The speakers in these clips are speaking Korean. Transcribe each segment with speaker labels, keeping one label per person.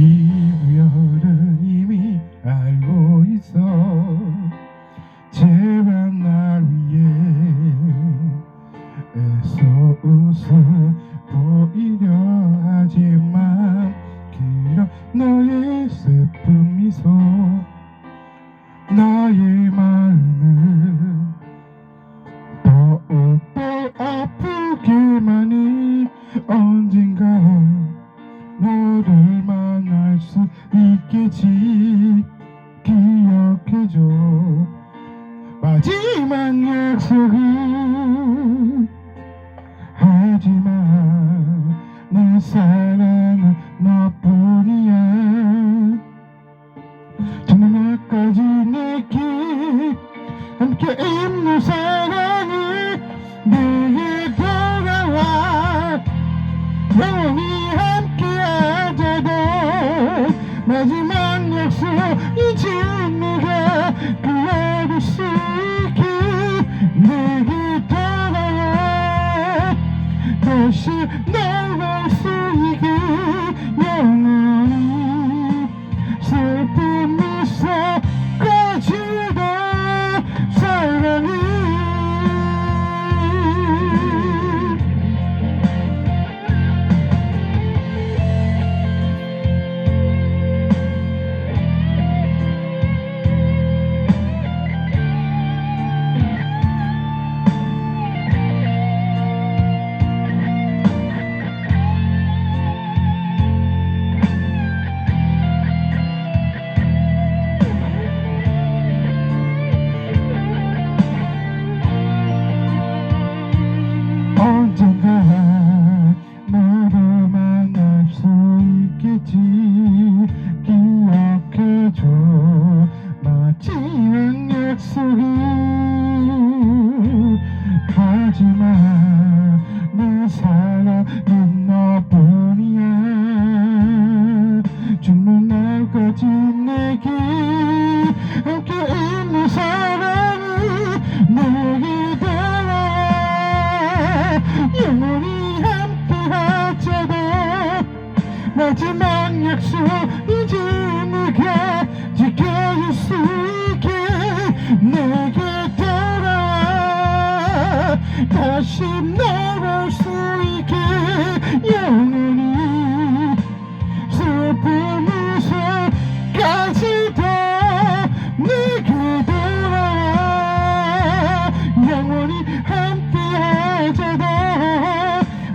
Speaker 1: 이별은 이미 알고 있어. 제발 날 위해 애써 웃어 보이려 하지만 길어 너의 슬픈 미소. 나의 마음을 더욱더 아프게만 해 기억해줘. 마지막 약속은 하지만 내 사랑은 너뿐이야. 정말 나까지 내게 함께 있는 사랑이 내게 돌아와. 영원히 함께하자고. 마지막 약속 이제 내가 수 있게. 내게 돌아와. 다시 널볼 수 있게. 영원히 슬픈 미소 약속은 하지만 내 사랑은 너뿐이야. 죽는 날까지 내게. 함께 있는 사랑이 내게 돌아와 영원히 함께 하자고. 마지막 약속 이제 네가 다시 너볼 수 있게 영원히 슬픈 미소까지도 내게 돌아와 영원히 함께하자고.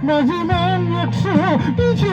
Speaker 1: 마지막 약속 이제